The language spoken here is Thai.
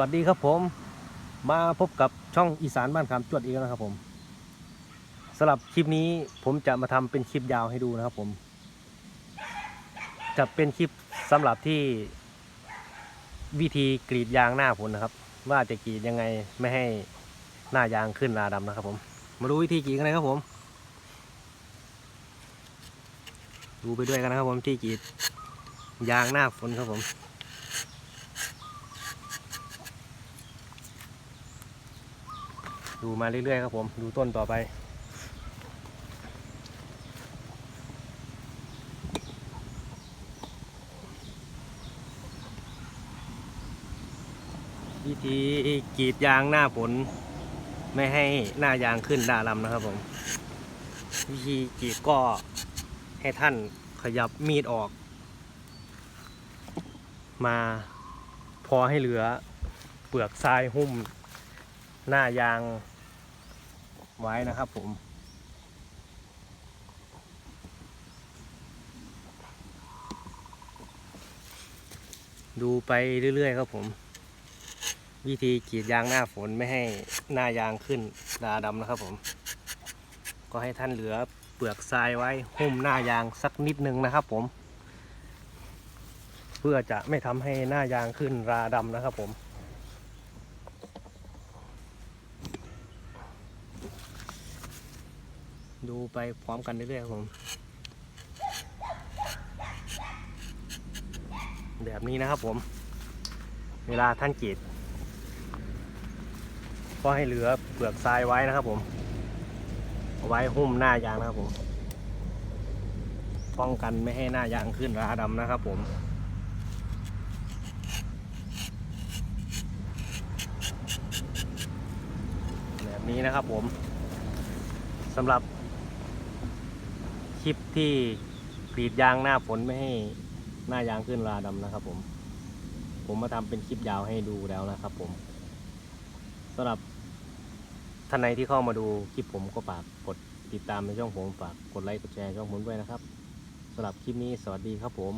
วัสดีครับผมมาพบกับช่องอีสานบ้านคำจวดอีกแล้วนะครับผมสำหรับคลิปนี้ผมจะมาทำเป็นคลิปยาวให้ดูนะครับผม จะเป็นคลิปสำหรับที่วิธีกรีดยางหน้าผลนะครับ ว่าจะกรีดยังไงไม่ให้หน้ายางขึ้นราดำนะครับผม มาดูวิธีกรีดกันเลยครับผม ดูไปด้วยกันนะครับผมที่กรีดยางหน้าฝนครับผม ดูมาเรื่อยๆครับผม ดูต้นต่อไป วิธีกรีดยางหน้าฝนไม่ให้หน้ายางขึ้นด่าลำนะครับผม วิธีกรีดก็ให้ท่านขยับมีดออก มาพอให้เหลือเปลือกทรายหุ้ม หน้ายางไว้นะครับผม ดูไปเรื่อยๆครับผม วิธีกรีดยางหน้าฝนไม่ให้หน้ายางขึ้นดาดำนะครับผม ก็ให้ท่านเหลือเปลือกทรายไว้หุ้มหน้ายางสักนิดนึงนะครับผม เพื่อจะไม่ทำให้หน้ายางขึ้นราดำนะครับผม ดูไปพร้อมกันเรื่อยๆครับผม แบบนี้นะครับผม เวลาท่านกรีดก็ให้เหลือเปลือกทรายไว้นะครับผมเอาไว้หุ้มหน้ายางนะครับผม ป้องกันไม่ให้หน้ายางขึ้นราดำนะครับผมแบบนี้นะครับผมสำหรับ คลิปที่กรีดยางหน้าฝนไม่ให้หน้ายางขึ้นราดำนะครับ ผม ผมมาทำเป็นคลิปยาวให้ดูแล้วนะครับ ผมสำหรับท่านใดที่เข้ามาดูคลิปผมก็ฝากกดติดตามในช่องผมฝากกดไลค์กดแชร์ช่องผมด้วยนะครับสำหรับคลิปนี้สวัสดีครับผม